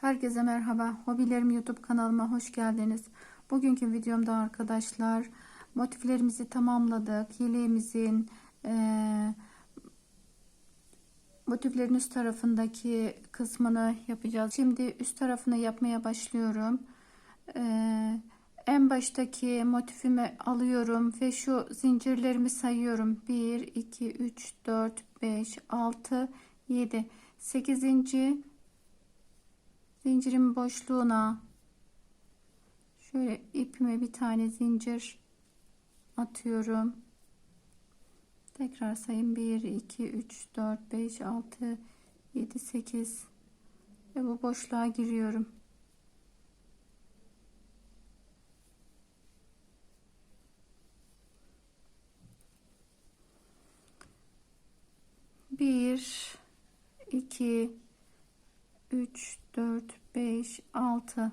Herkese merhaba. Hobilerim YouTube kanalıma hoş geldiniz. Bugünkü videomda arkadaşlar motiflerimizi tamamladık. Yeleğimizin eee motiflerin üst tarafındaki kısmını yapacağız. Şimdi üst tarafını yapmaya başlıyorum. Eee, en baştaki motifimi alıyorum ve şu zincirlerimi sayıyorum. 1, 2, 3, 4, 5, 6, 7, 8. zincirin boşluğuna şöyle ipime bir tane zincir atıyorum. Tekrar sayayım 1 2 3 4 5 6 7 8 ve bu boşluğa giriyorum. Bir, iki, üç, dört, beş, altı.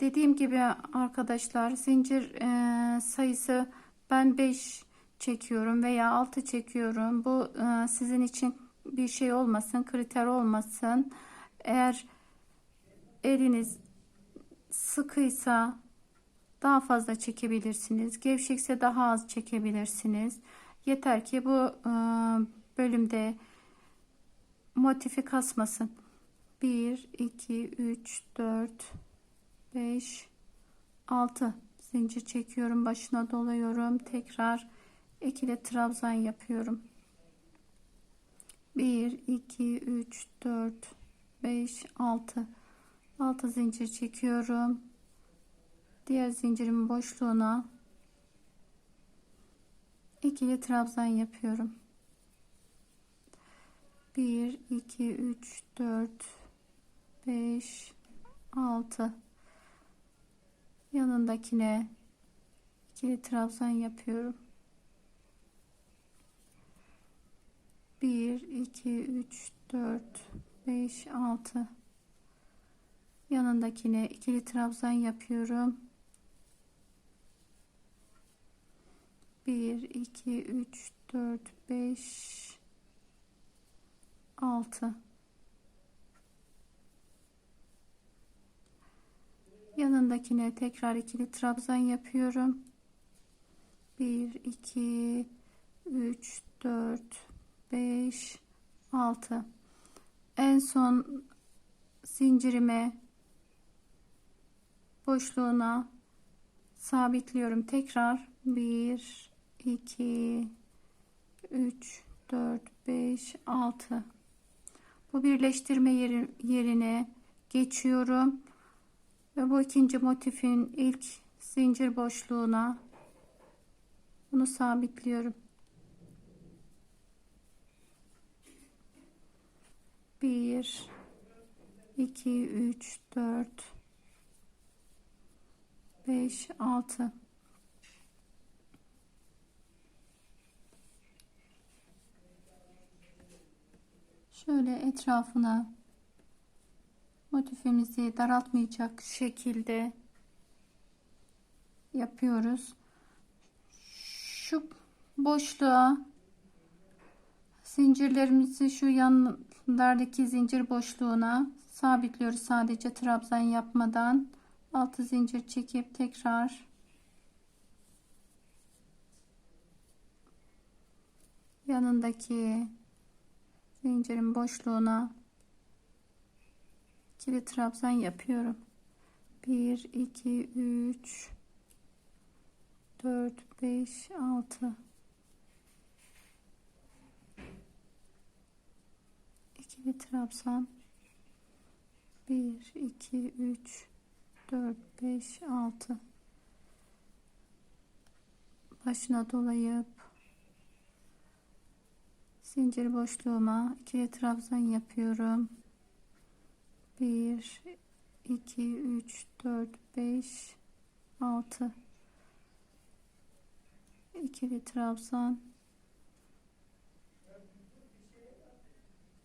Dediğim gibi arkadaşlar zincir e, sayısı ben 5 çekiyorum veya 6 çekiyorum. Bu e, sizin için bir şey olmasın, kriter olmasın. Eğer eliniz sıkıysa daha fazla çekebilirsiniz. Gevşekse daha az çekebilirsiniz. Yeter ki bu e, bölümde motifi kasmasın. 1 2 3 4 5 6 zincir çekiyorum başına doluyorum. Tekrar ikili trabzan yapıyorum. 1 2 3 4 5 6 6 zincir çekiyorum. Diğer zincirimin boşluğuna ikili trabzan yapıyorum. 1 2 3 4 5 6 yanındakine ikili trabzan yapıyorum. 1 2 3 4 5 6 yanındakine ikili trabzan yapıyorum. 1 2 3 4 5 6 yanındakine tekrar ikili trabzan yapıyorum. 1 2 3 4 5 6 en son zincirime boşluğuna sabitliyorum. Tekrar 1 2 3 4 5 6 bu birleştirme yeri, yerine geçiyorum ve bu ikinci motifin ilk zincir boşluğuna bunu sabitliyorum. Bir, iki, üç, dört, beş, altı. Şöyle etrafına motifimizi daraltmayacak şekilde yapıyoruz. Şu boşluğa zincirlerimizi şu yanlardaki zincir boşluğuna sabitliyoruz. Sadece trabzan yapmadan altı zincir çekip tekrar yanındaki zincirin boşluğuna ikili trabzan yapıyorum. 1 2 3 4 5 6 ikili trabzan. 1 2 3 4 5 6 başına dolayıp zincir boşluğuma ikili trabzan yapıyorum 1 2 3 4 5 6 ikili trabzan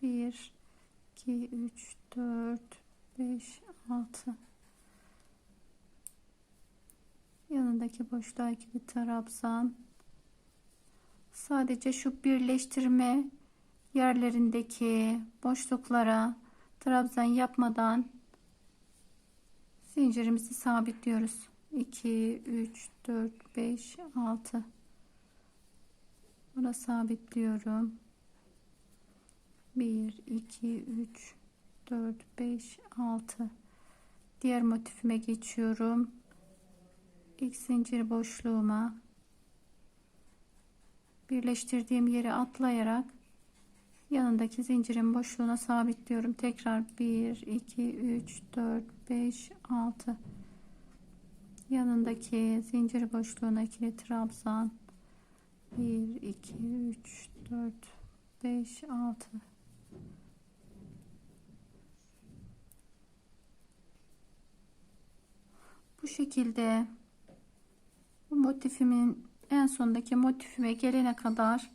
1 2 3 4 5 6 yanındaki boşluğa ikili trabzan sadece şu birleştirme yerlerindeki boşluklara trabzan yapmadan zincirimizi sabitliyoruz. 2 3 4 5 6 Buna sabitliyorum. 1 2 3 4 5 6 diğer motifime geçiyorum. İlk zincir boşluğuma birleştirdiğim yere atlayarak yanındaki zincirin boşluğuna sabitliyorum. Tekrar 1 2 3 4 5 6 yanındaki zincir boşluğuna ikili trabzan 1 2 3 4 5 6 bu şekilde bu motifimin en sondaki motifime gelene kadar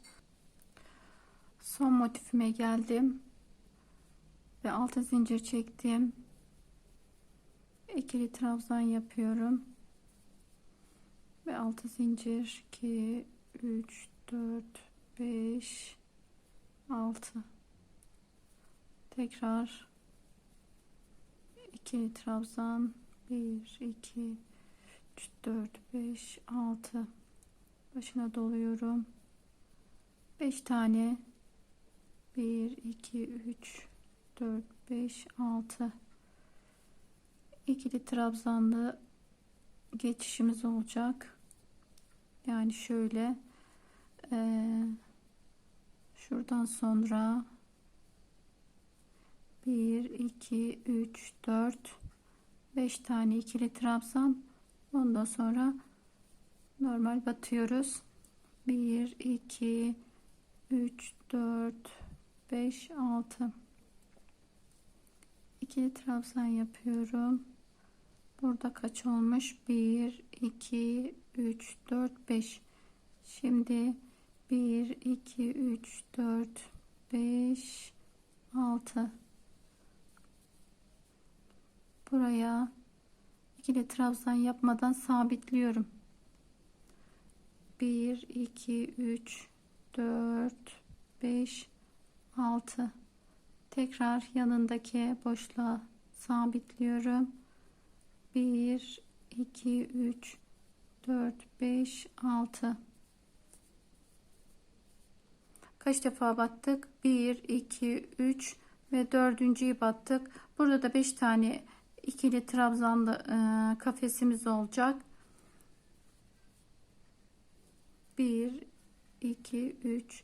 son motifime geldim ve altı zincir çektim. İkili trabzan yapıyorum ve altı zincir 2 3 4 5 6 tekrar ikili trabzan 1 2 3 4 5 6 başına doluyorum. 5 tane 1 2 3 4 5 6 ikili trabzanlı geçişimiz olacak. Yani şöyle eee, şuradan sonra 1 2 3 4 5 tane ikili trabzan. Ondan sonra normal batıyoruz. 1 2 3 4 5 6 ikili trabzan yapıyorum. Burada kaç olmuş? 1 2 3 4 5 şimdi 1 2 3 4 5 6 buraya ikili trabzan yapmadan sabitliyorum. 1 2 3 4 5 6 tekrar yanındaki boşluğa sabitliyorum. 1 2 3 4 5 6 kaç defa battık? 1 2 3 ve dördüncüyü battık. Burada da 5 tane ikili trabzanlı e, kafesimiz olacak. 1 2 3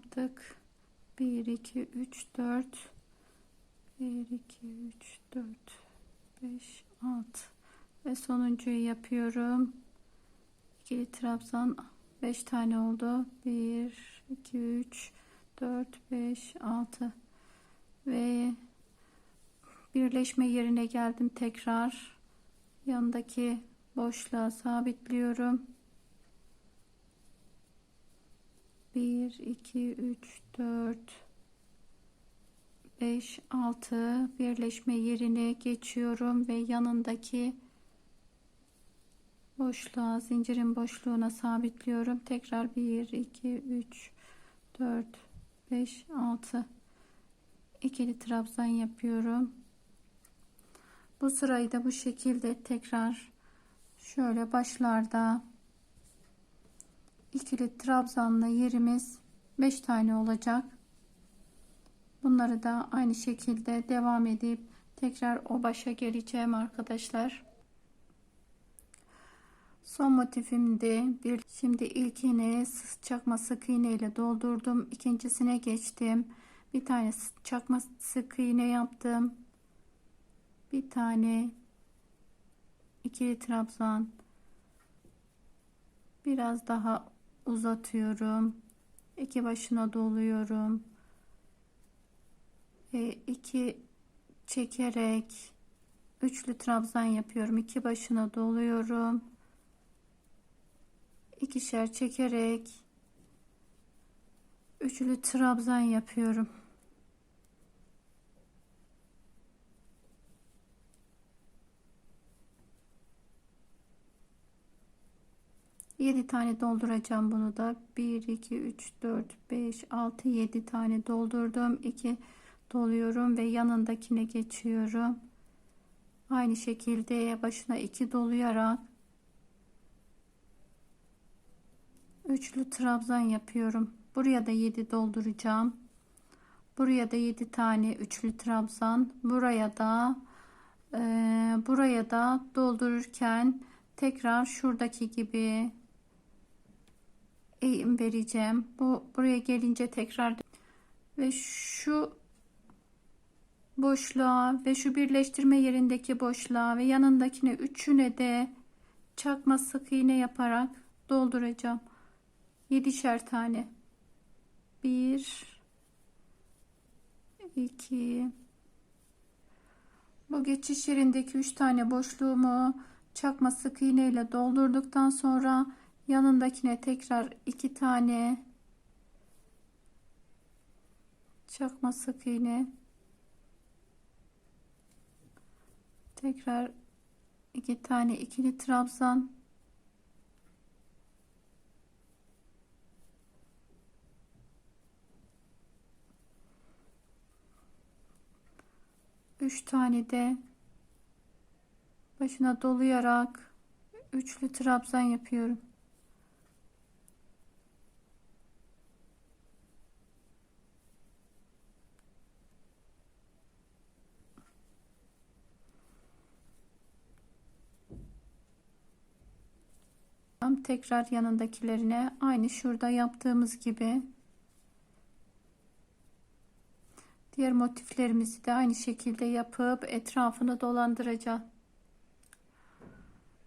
ne yaptık 1 2 3 4 1 2 3 4 5 6 ve sonuncuyu yapıyorum. İkili trabzan. 5 tane oldu. 1 2 3 4 5 6 ve birleşme yerine geldim tekrar. Yanındaki boşluğa sabitliyorum 1 2 3 4 5 6 birleşme yerine geçiyorum ve yanındaki boşluğa zincirin boşluğuna sabitliyorum. Tekrar 1 2 3 4 5 6 ikili trabzan yapıyorum. Bu sırayı da bu şekilde tekrar şöyle başlarda ikili trabzanlı yerimiz 5 tane olacak. Bunları da aynı şekilde devam edip tekrar o başa geleceğim arkadaşlar. Son motifimde bir şimdi ilkini çakma sık iğne ile doldurdum. İkincisine geçtim. Bir tane çakma sık iğne yaptım. Bir tane ikili trabzan. Biraz daha uzatıyorum iki başına doluyorum e, iki çekerek üçlü trabzan yapıyorum. İki başına doluyorum. ikişer çekerek üçlü trabzan yapıyorum. Yedi tane dolduracağım bunu da. Bir, iki, üç, dört, beş, altı, yedi tane doldurdum. İki doluyorum ve yanındakine geçiyorum. Aynı şekilde başına iki dolayarak üçlü trabzan yapıyorum. Buraya da 7 dolduracağım. Buraya da 7 tane üçlü trabzan. Buraya da e, buraya da doldururken tekrar şuradaki gibi eğim vereceğim. Bu buraya gelince tekrar ve şu boşluğa ve şu birleştirme yerindeki boşluğa ve yanındakine üçüne de çakma sık iğne yaparak dolduracağım. 7'şer tane. 1 2 Bu geçiş yerindeki 3 tane boşluğumu çakma sık iğne ile doldurduktan sonra yanındakine tekrar 2 tane çakma sık iğne tekrar 2 tane ikili trabzan üç tane de başına dolayarak üçlü trabzan yapıyorum. Tekrar yanındakilerine aynı şurada yaptığımız gibi diğer motiflerimizi de aynı şekilde yapıp etrafını dolandıracağım.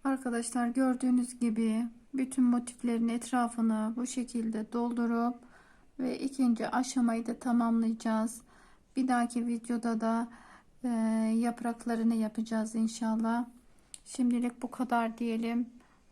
Arkadaşlar gördüğünüz gibi bütün motiflerin etrafını bu şekilde doldurup ve ikinci aşamayı da tamamlayacağız. Bir dahaki videoda da e, yapraklarını yapacağız inşallah. Şimdilik bu kadar diyelim.